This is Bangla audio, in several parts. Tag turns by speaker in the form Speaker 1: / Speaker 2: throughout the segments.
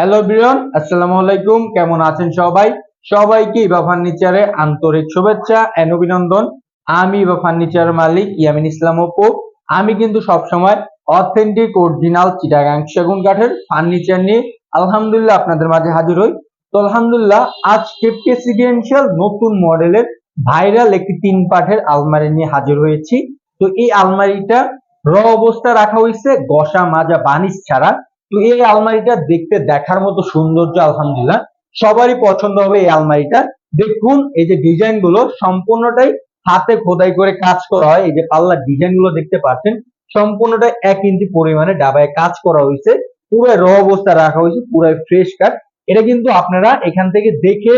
Speaker 1: হ্যালো বিরন আসসালামু আলাইকুম কেমন আছেন সবাই? সবাইকে ইবা ফার্নিচারে আন্তরিক শুভেচ্ছা এন্ড অভিনন্দন। আমি ইবা ফার্নিচারের মালিক ইয়ামিন ইসলাম অপু। আমি কিন্তু সবসময় অথেন্টিক অরিজিনাল চিটাগাং সেগুন কাঠের ফার্নিচার নিয়ে আলহামদুলিল্লাহ আপনাদের মাঝে হাজির হই। তো আলহামদুলিল্লাহ, আজকে প্রেসিডেন্সিয়াল নতুন মডেলের ভাইরাল একটি তিন পাঠের আলমারি নিয়ে হাজির হয়েছি। তো এই আলমারিটা র অবস্থা রাখা হয়েছে গসা, মাজা, বানিশ ছাড়া। তো এই আলমারিটা দেখতে দেখার মতো সৌন্দর্য, আলহামদুলিল্লাহ। সবারই পছন্দ হবে এই আলমারিটা। দেখুন, এই যে ডিজাইনগুলো সম্পূর্ণটাই হাতে খোদাই করে কাজ করা হয়। এই যে পাল্লার ডিজাইনগুলো দেখতে পাচ্ছেন সম্পূর্ণটাই এক ইঞ্চি পরিমাণে ডাবায় কাজ করা হয়েছে। পুরো র অবস্থা রাখা হয়েছে পুরো ফ্রেশ কাট এটা কিন্তু আপনারা এখান থেকে দেখে,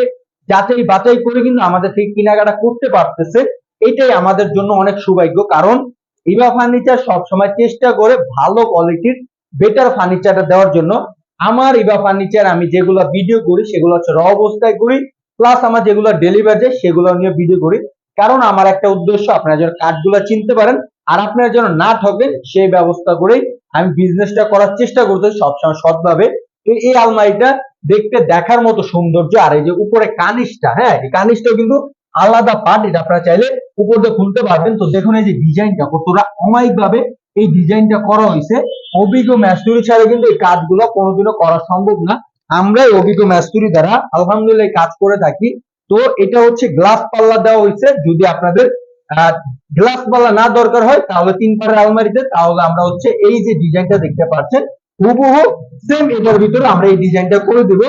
Speaker 1: যাচাই বাছাই করে কিন্তু আমাদের থেকে কেনাকাটা করতে পারতেছে। এটাই আমাদের জন্য অনেক সৌভাগ্য। কারণ ইভা ফার্নিচার সবসময় চেষ্টা করে ভালো কোয়ালিটির বেটার ফার্নিচারটা দেওয়ার জন্য আমার ইভা ফার্নিচার আমি যেগুলো ভিডিও করি, সেগুলো হচ্ছে র অবস্থায় করি প্লাস আমার যেগুলো ডেলিভার যায় সেগুলো নিয়ে ভিডিও করি। কারণ আমার একটা উদ্দেশ্য, আপনারা যেন কার্ডগুলো চিনতে পারেন, আর আপনারা যেন না ঠকেন সেই ব্যবস্থা করেই আমি বিজনেসটা করার চেষ্টা করতে সবসময় সৎভাবে। তো এই আলমারিটা দেখতে দেখার মতো সৌন্দর্য, আর এই যে উপরে কানিসটা হ্যাঁ এই কানিসটাও কিন্তু আলাদা পার্ট এটা আপনারা চাইলে উপর দিয়ে খুলতে পারবেন। তো দেখুন এই যে ডিজাইনটা কতটা অমায়িক ভাবে এই ডিজাইনটা করা হয়েছে। অভিজ্ঞ ম্যাস্তুরি ছাড়া কিন্তু এই কাজগুলো কোনোদিনও করা সম্ভব না। আমরাই অভিজ্ঞ ম্যাস্তুরি দ্বারা আলহামদুলিল্লাহ কাজ করে থাকি। তো এটা হচ্ছে গ্লাস পাল্লা দেওয়া হয়েছে। যদি আপনাদের গ্লাস পাল্লা না দরকার হয়, তাহলে তিন পাড়ের আলমারিতে, তাহলে আমরা হচ্ছে এই যে ডিজাইনটা দেখতে পাচ্ছেন, হুবহু সেম এটার ভিতরে আমরা এই ডিজাইনটা করে দিব।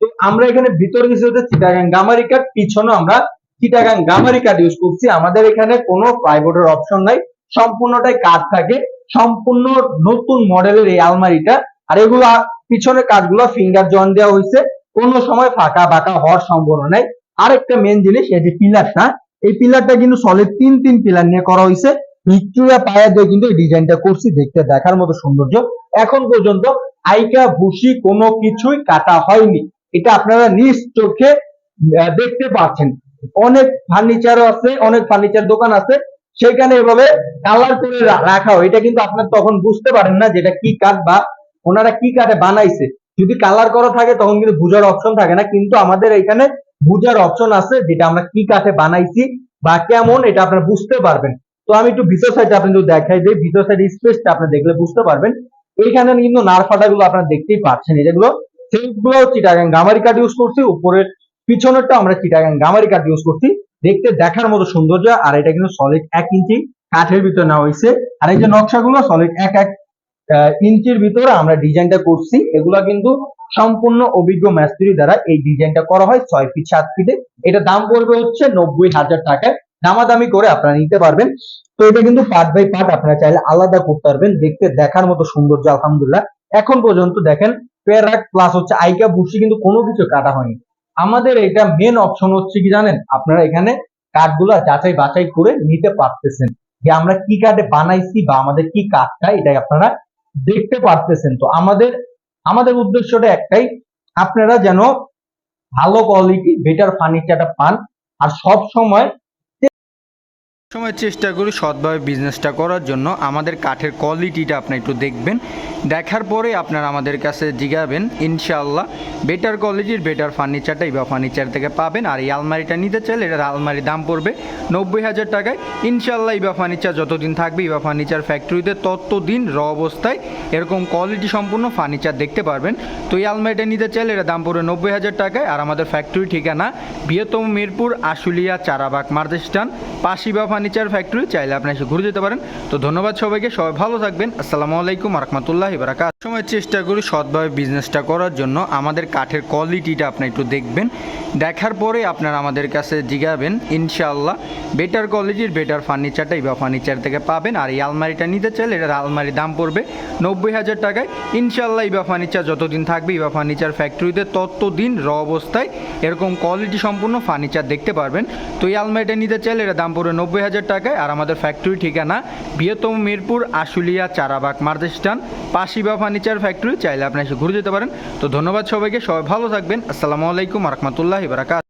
Speaker 1: তো আমরা এখানে ভিতরে দিচ্ছি হচ্ছে চিটাগাং গামারি কাঠ পিছনে আমরা চিটাগাং গামারি কাঠ ইউজ করছি। আমাদের এখানে কোনো প্লাইবোর্ডের অপশন নাই। সম্পূর্ণটাই কাঠ থাকে, সম্পূর্ণ নতুন মডেলের এই আলমারিটা। আর এগুলো পিছনে কাঠগুলো ফিঙ্গার জয়েন দেওয়া হয়েছে, কোনো সময় ফাঁকা বাঁকা হওয়ার সম্ভাবনা নাই। আরেকটা মেন জিনিস, এই যে পিলারটা এই পিলারটা কিন্তু সলিড তিন তিন পিলার নিয়ে করা হয়েছে। ভিক্টোরিয়া পায়া দিয়ে কিন্তু এই ডিজাইনটা করছি, দেখতে দেখার মতো সৌন্দর্য। এখন পর্যন্ত আইকা, ভুসি কোনো কিছুই কাটা হয়নি। এটা আপনারা নিজ চোখে দেখতে পাচ্ছেন। অনেক ফার্নিচার আছে, অনেক ফার্নিচার দোকান আছে। সেখানে এভাবে কালার করে রাখা হয়। এটা কিন্তু আপনার তখন বুঝতে পারেন না যেটা কি কাঠ বা ওনারা কি কাঠে বানাইছে। যদি কালার করা থাকে তখন কিন্তু বুঝার অপশন থাকে না। কিন্তু আমাদের এখানে বুঝার অপশন আছে যেটা আমরা কি কাঠে বানাইছি বা কেমন, এটা আপনারা বুঝতে পারবেন। তো আমি একটু ভিতর সাইডে আপনাদের দেখাই দিই। ভিতর সাইড স্পেসটা আপনি দেখলে বুঝতে পারবেন। এইখানে কিন্তু নারফাটা গুলো আপনারা দেখতেই পাচ্ছেন। যেগুলো সেগুলো চিটাগাং গামারি কাঠ ইউজ করছি। উপরের পিছনেরটা আমরা চিটাগাং গামারি কাঠ ইউজ করছি। দেখতে দেখার মতো সৌন্দর্য, আর এটা কিন্তু সলিড এক ইঞ্চি কাঠের ভিতরে নেওয়া হয়েছে। আর এই যে নকশাগুলো সলিড এক এক ইঞ্চির ভিতরে আমরা ডিজাইনটা করছি। এগুলা কিন্তু সম্পূর্ণ অভিজ্ঞ মিস্ত্রি দ্বারা এই ডিজাইনটা করা হয়, ছয় ফিট সাত ফিটে এটা দাম পড়বে হচ্ছে নব্বই হাজার টাকায়। দামাদামি করে আপনারা নিতে পারবেন। তো এটা কিন্তু পার্ট বাই পার্ট আপনারা চাইলে আলাদা করতে পারবেন। দেখতে দেখার মতো সৌন্দর্য, আলহামদুলিল্লাহ। এখন পর্যন্ত দেখেন প্যারাক প্লাস হচ্ছে আইকা বুসি কিন্তু কোনো কিছু কাটা হয়নি। আমাদের এটা মেন অপশন হচ্ছে কি জানেন? আপনারা এখানে কার্ডগুলো যাচাই বাছাই করে নিতে পারতেছেন যে আমরা কি কার্ডে বানাইছি বা আমাদের কি কাঠটা এটা আপনারা দেখতে পারতেছেন। তো আমাদের আমাদের উদ্দেশ্যটা একটাই, আপনারা যেন ভালো কোয়ালিটি বেটার ফার্নিচারটা পান। আর সব সময়
Speaker 2: সময় চেষ্টা করি সৎভাবে বিজনেসটা করার জন্য। আমাদের কাঠের কোয়ালিটিটা আপনি একটু দেখবেন। দেখার পরে আপনারা আমাদের কাছে জিগাবেন, ইনশাআল্লাহ। বেটার কোয়ালিটির বেটার ফার্নিচারটা ইবা ফার্নিচার থেকে পাবেন। আর এই আলমারিটা নিতে চাইলে এটার আলমারির দাম পড়বে নব্বই হাজার টাকায়। ইনশাআল্লাহ ইবা ফার্নিচার যতদিন থাকবে ইবা ফার্নিচার ফ্যাক্টরিতে ততদিন র অবস্থায় এরকম কোয়ালিটি সম্পূর্ণ ফার্নিচার দেখতে পারবেন। তো এই আলমারিটা নিতে চাইলে এটার দাম পড়বে নব্বই হাজার টাকায়। আর আমাদের ফ্যাক্টরি ঠিকানা বৃহত্তম মিরপুর, আশুলিয়া, চারাবাগ মার্দেস্টান পাশিবা ফার্নিচার ফ্যাক্টরি, চাইলে আপনি এসে ঘুরে যেতে পারেন। তো ধন্যবাদ সবাইকে, সবাই ভালো থাকবেন। আসসালামু আলাইকুম রহমতুল্লাহ বারাকাত সময় চেষ্টা করি সৎভাবে বিজনেসটা করার জন্য। আমাদের কাঠের কোয়ালিটিটা আপনি একটু দেখবেন। দেখার পরে আপনারা আমাদের কাছে জিগাবেন, ইনশাআল্লাহ। বেটার কোয়ালিটির বেটার ফার্নিচারটা ইবা ফার্নিচার থেকে পাবেন। আর এই আলমারিটা নিতে চাইলে এটার আলমারির দাম পড়বে নব্বই হাজার টাকায়। ইনশাআল্লাহ ইবা ফার্নিচার যতদিন থাকবে ইবা ফার্নিচার ফ্যাক্টরিতে ততদিন র অবস্থায় এরকম কোয়ালিটি সম্পূর্ণ ফার্নিচার দেখতে পারবেন। তো এই আলমারিটা নিতে চাইলে এটা দাম পড়বে নব্বই হাজার টাকায় আর আমাদের ফ্যাক্টরি ঠিকানা বৃহত্তম মিরপুর, আশুলিয়া, চারাবাগ মার্দেস্টান পাশিবা ফার্নিচার ফ্যাক্টরি চাইলে আপনি এসে ঘুরে যেতে পারেন। তো ধন্যবাদ সবাইকে, সবাই ভালো থাকবেন। আসসালামু আলাইকুম রহমতুল্লাহ বারাকাত